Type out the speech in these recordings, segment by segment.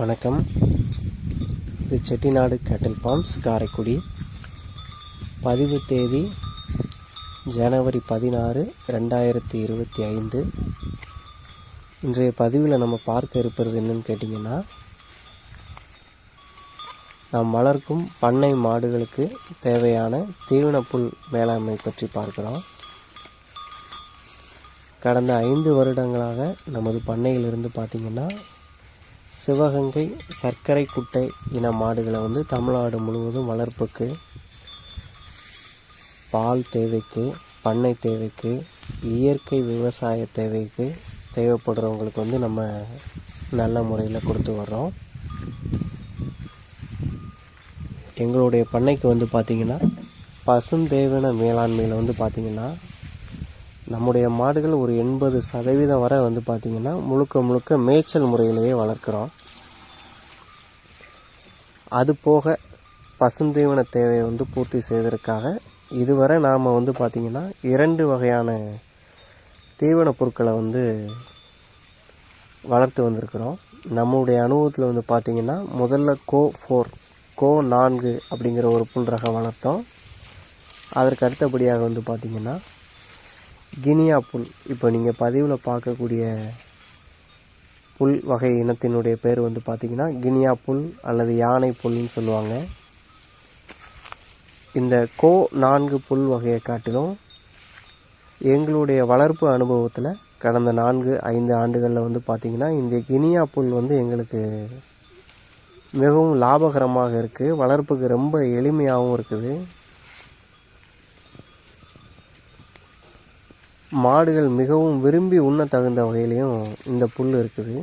வணக்கம். இது செட்டிநாடு கேட்டல் ஃபார்ம்ஸ் காரைக்குடி. பதிவு தேதி ஜனவரி பதினாறு ரெண்டாயிரத்தி இருபத்தி ஐந்து. இன்றைய பதிவில் நம்ம பார்க்க இருப்பது என்னன்னு கேட்டிங்கன்னா நாம் வளர்க்கும் பண்ணை மாடுகளுக்கு தேவையான தீவனப்புல் மேலாண்மை பற்றி பார்க்குறோம். கடந்த ஐந்து வருடங்களாக நமது பண்ணையிலிருந்து பார்த்திங்கன்னா சிவகங்கை சர்க்கரை குட்டை இன மாடுகளை வந்து தமிழ்நாடு முழுவதும் வளர்ப்புக்கு பால் தேவைக்கு பண்ணை தேவைக்கு இயற்கை விவசாய தேவைக்கு தேவைப்படுறவங்களுக்கு வந்து நம்ம நல்ல முறையில் கொடுத்து வர்றோம். எங்களுடைய பண்ணைக்கு வந்து பார்த்திங்கன்னா பசுந்தேவன மேலாண்மையில் வந்து பார்த்திங்கன்னா நம்முடைய மாடுகள் ஒரு எண்பது சதவீதம் வரை வந்து பார்த்திங்கன்னா முழுக்க முழுக்க மேய்ச்சல் முறையிலேயே வளர்க்குறோம். அது போக பசுந்தீவன தேவையை வந்து பூர்த்தி செய்வதற்காக இதுவரை நாம் வந்து பார்த்திங்கன்னா இரண்டு வகையான தீவன பொருட்களை வந்து வளர்த்து வந்திருக்கிறோம். நம்முடைய அனுபவத்தில் வந்து பார்த்திங்கன்னா முதல்ல கோ ஃபோர் கோ நான்கு அப்படிங்கிற ஒரு புல் ரகம் வளர்த்தோம். அதற்கு அடுத்தபடியாக வந்து பார்த்திங்கன்னா கினியா புல். இப்போ நீங்கள் பதிவில் பார்க்கக்கூடிய புல் வகை இனத்தினுடைய பேர் வந்து பார்த்திங்கன்னா கினியா புல் அல்லது யானை புல்னு சொல்லுவாங்க. இந்த கோ நான்கு புல் வகையை காட்டிலும் எங்களுடைய வளர்ப்பு அனுபவத்தில் கடந்த நான்கு ஐந்து ஆண்டுகளில் வந்து பார்த்திங்கன்னா இந்த கினியா புல் வந்து எங்களுக்கு மிகவும் லாபகரமாக இருக்குது வளர்ப்புக்கு ரொம்ப எளிமையாகவும் இருக்குது. மாடுகள் மிகவும் விரும்பி உண்ண தகுந்த வகையிலையும் இந்த புல் இருக்குது.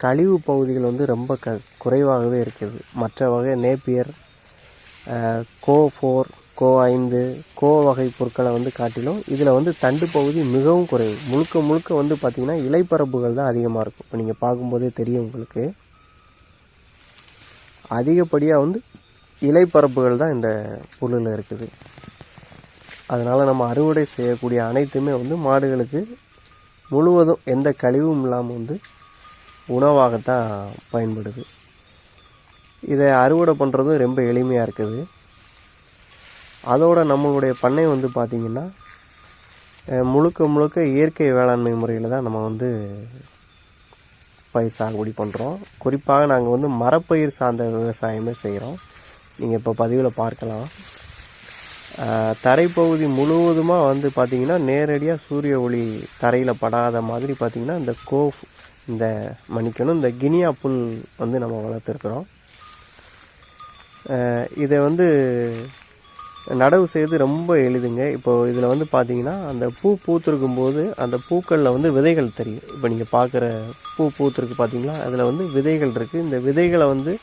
கழிவு பகுதிகள் வந்து ரொம்ப க குறைவாகவே இருக்குது. மற்ற வகை நேப்பியர் கோ ஃபோர் கோ ஐந்து கோ வகை பொருட்களை வந்து காட்டிலும் இதில் வந்து தண்டு பகுதி மிகவும் குறைவு. முழுக்க முழுக்க வந்து பார்த்திங்கன்னா இலைப்பரப்புகள் தான் அதிகமாக இருக்கும். இப்போ நீங்கள் பார்க்கும்போதே தெரியும் உங்களுக்கு. அதிகப்படியாக வந்து இலைப்பரப்புகள் தான் இந்த புல்லில் இருக்குது. அதனால் நம்ம அறுவடை செய்யக்கூடிய அனைத்துமே வந்து மாடுகளுக்கு முழுவதும் எந்த கழிவும் இல்லாமல் வந்து உணவாகத்தான் பயன்படுது. இதை அறுவடை பண்ணுறதும் ரொம்ப எளிமையாக இருக்குது. அதோட நம்மளுடைய பண்ணை வந்து பார்த்திங்கன்னா முழுக்க முழுக்க இயற்கை வேளாண்மை முறையில் தான் நம்ம வந்து பயிர் சாகுபடி பண்ணுறோம் குறிப்பாக நாங்கள் வந்து மரப்பயிர் சார்ந்த விவசாயமே செய்கிறோம் நீங்கள் இப்போ பதிவில் பார்க்கலாம். தரைப்பகுதி முழுவதுமாக வந்து பார்த்திங்கன்னா நேரடியாக சூரிய ஒளி தரையில் படாத மாதிரி பார்த்திங்கன்னா இந்த கோஃப் இந்த மன்னிக்கணும் இந்த கினியா புல் வந்து நம்ம வளர்த்துருக்குறோம். இதை வந்து நடவு செய்து ரொம்ப எளிதுங்க. இப்போது இதில் வந்து பார்த்தீங்கன்னா அந்த பூ பூத்திருக்கும் போது அந்த பூக்களில் வந்து விதைகள் தெரியும். இப்போ நீங்கள் பார்க்குற பூ பூத்திருக்கு பார்த்தீங்களா அதில் வந்து விதைகள் இருக்குது இந்த விதைகளை வந்து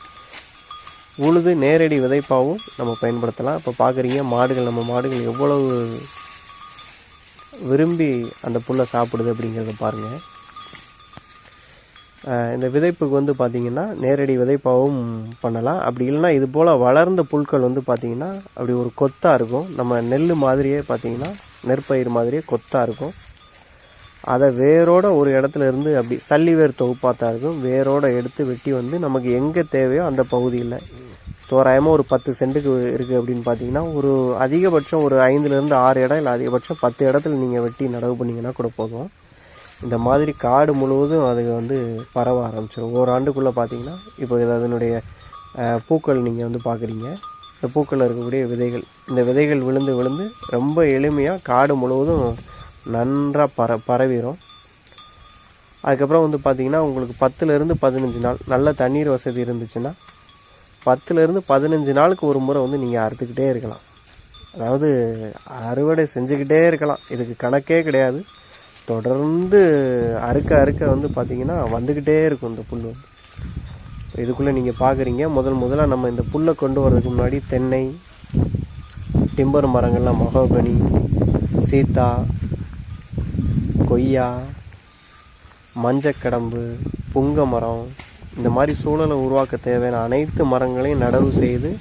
உழுது நேரடி விதைப்பாகவும் நம்ம பயன்படுத்தலாம். இப்போ பார்க்குறீங்க மாடுகள் நம்ம மாடுகள் எவ்வளவு விரும்பி அந்த புல்லை சாப்பிடுது அப்படிங்கிறத பாருங்கள் இந்த விதைப்புக்கு வந்து பார்த்திங்கன்னா நேரடி விதைப்பாகவும் பண்ணலாம். அப்படி இல்லைன்னா இது போல் வளர்ந்த புல்கள் வந்து பார்த்திங்கன்னா அப்படி ஒரு கொத்தாக இருக்கும். நம்ம நெல் மாதிரியே பார்த்திங்கன்னா நெற்பயிர் மாதிரியே கொத்தாக இருக்கும். அதை வேரோட ஒரு இடத்துல இருந்து அப்படி சல்லி வேர் தொகுப்பாத்தான் இருக்கும். வேரோட எடுத்து வெட்டி வந்து நமக்கு எங்கே தேவையோ அந்த பகுதியில் தோராயமாக ஒரு பத்து சென்ட்டுக்கு இருக்குது அப்படின்னு பார்த்தீங்கன்னா ஒரு அதிகபட்சம் ஒரு ஐந்துலேருந்து ஆறு இடம் இல்லை அதிகபட்சம் பத்து இடத்துல நீங்கள் வெட்டி நடவு பண்ணிங்கன்னா கூட போதும். இந்த மாதிரி காடு முழுவதும் அது வந்து பரவ ஆரம்பிச்சிடும் ஓராண்டுக்குள்ளே பார்த்தீங்கன்னா இப்போ அதனுடைய பூக்கள் நீங்கள் வந்து பார்க்குறீங்க இந்த பூக்களில் இருக்கக்கூடிய விதைகள் இந்த விதைகள் விழுந்து விழுந்து ரொம்ப எளிமையாக காடு முழுவதும் நன்றாக பர பரவிடும் அதுக்கப்புறம் வந்து பார்த்தீங்கன்னா உங்களுக்கு பத்துலேருந்து பதினஞ்சு நாள் நல்ல தண்ணீர் வசதி இருந்துச்சுன்னா பத்துலேருந்து பதினஞ்சு நாளுக்கு ஒரு முறை வந்து நீங்கள் அறுத்துக்கிட்டே இருக்கலாம். அதாவது அறுவடை செஞ்சுக்கிட்டே இருக்கலாம். இதுக்கு கணக்கே கிடையாது. தொடர்ந்து அறுக்க அறுக்க வந்து பார்த்திங்கன்னா வந்துக்கிட்டே இருக்கும் இந்த புல் வந்து. இதுக்குள்ளே நீங்கள் பார்க்குறீங்க முதல் முதலாக நம்ம இந்த புல்லை கொண்டு வர்றதுக்கு முன்னாடி தென்னை டிம்பர் மரங்கள்லாம் மகோகனி சீத்தா கொய்யா மஞ்சக்கடம்பு புங்க மரம் இந்த மாதிரி சூழலை உருவாக்க தேவையான அனைத்து மரங்களையும் நடவு செய்து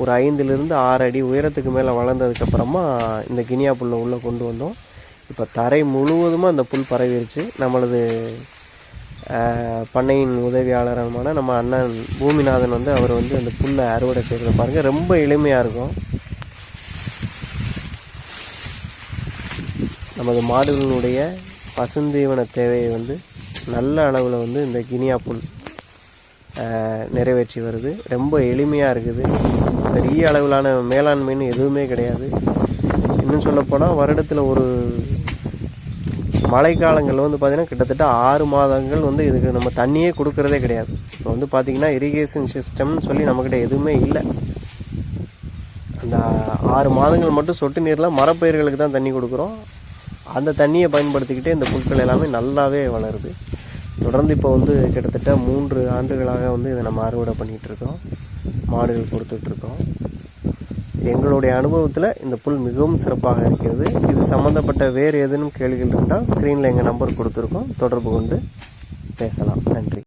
ஒரு ஐந்துலேருந்து ஆறு அடி உயரத்துக்கு மேலே வளர்ந்ததுக்கப்புறமா இந்த கினியா புல்லை உள்ளே கொண்டு வந்தோம். இப்போ தரை முழுவதுமாக அந்த புல் பரவிருச்சு. நம்மளது பண்ணையின் உதவியாளருமான நம்ம அண்ணன் பூமிநாதன் வந்து அவர் வந்து அந்த புல்லை அறுவடை செய்கிறத பாருங்கள் ரொம்ப எளிமையாக இருக்கும். நமது மாடுகளினுடைய பசுந்தீவன தேவையை வந்து நல்ல அளவில் வந்து இந்த கினியா புல் நிறைவேற்றி வருது. ரொம்ப எளிமையாக இருக்குது. பெரிய அளவிலான மேலாண்மைன்னு எதுவுமே கிடையாது. இன்னும் சொல்லப்போனால் வருடத்தில் ஒரு மழைக்காலங்களில் வந்து பார்த்திங்கன்னா கிட்டத்தட்ட ஆறு மாதங்கள் வந்து இதுக்கு நம்ம தண்ணியே கொடுக்கறதே கிடையாது. இப்போ வந்து பார்த்திங்கன்னா இரிகேஷன் சிஸ்டம்னு சொல்லி நம்மக்கிட்ட எதுவுமே இல்லை. அந்த ஆறு மாதங்கள் மட்டும் சொட்டு நீரில் மரப்பயிர்களுக்கு தான் தண்ணி கொடுக்குறோம். அந்த தண்ணியை பயன்படுத்திக்கிட்டே இந்த புற்கள் எல்லாமே நல்லாவே வளருது. தொடர்ந்து இப்போ வந்து கிட்டத்தட்ட மூன்று ஆண்டுகளாக வந்து இதை நம்ம அறுவடை பண்ணிகிட்டு இருக்கோம். மாடுகள் கொடுத்துட்ருக்கோம் எங்களுடைய அனுபவத்தில் இந்த புல் மிகவும் சிறப்பாக இருக்கிறது. இது சம்மந்தப்பட்ட வேறு ஏதேனும் கேள்விகள் இருந்தால் ஸ்க்ரீனில் எங்கள் நம்பர் கொடுத்துருக்கோம். தொடர்பு கொண்டு பேசலாம். நன்றி.